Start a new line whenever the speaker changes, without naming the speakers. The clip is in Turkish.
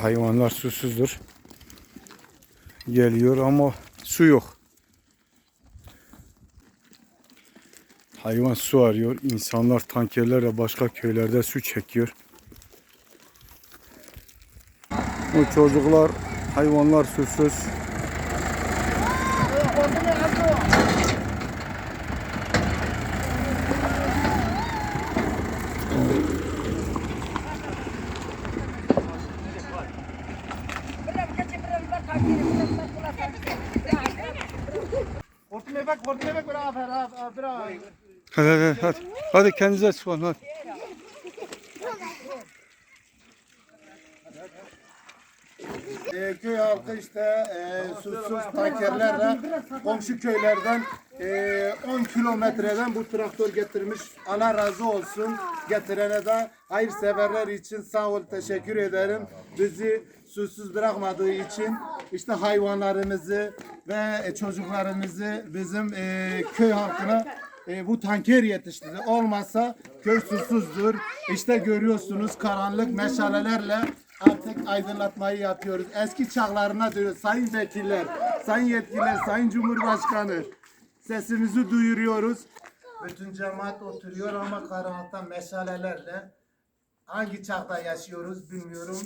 Hayvanlar susuzdur. Geliyor ama su yok. Hayvan su arıyor. İnsanlar tankerlerle başka köylerde su çekiyor. Bu çocuklar, hayvanlar susuz.
Hortume bak, hortume bak, bravo, bravo, bravo.
Hadi hadi hadi. Hadi kendinize su alın hadi.
Ee, köy halkı işte e, susuz tankerlerle komşu köylerden e, 10 kilometreden bu traktör getirmiş. Allah razı olsun. Getirene de hayırseverler için sağ ol teşekkür ederim. Bizi susuz bırakmadığı için işte hayvanlarımızı ve e, çocuklarımızı bizim e, köy halkına e, bu tanker yetiştirdi. Olmazsa köy susuzdur. İşte görüyorsunuz karanlık meşalelerle artık aydınlatmayı yapıyoruz. Eski çağlarına dönüyoruz. Sayın vekiller, sayın yetkililer, sayın cumhurbaşkanı sesimizi duyuruyoruz. Bütün cemaat oturuyor ama karanlıkta meşalelerle hangi çağda yaşıyoruz bilmiyorum.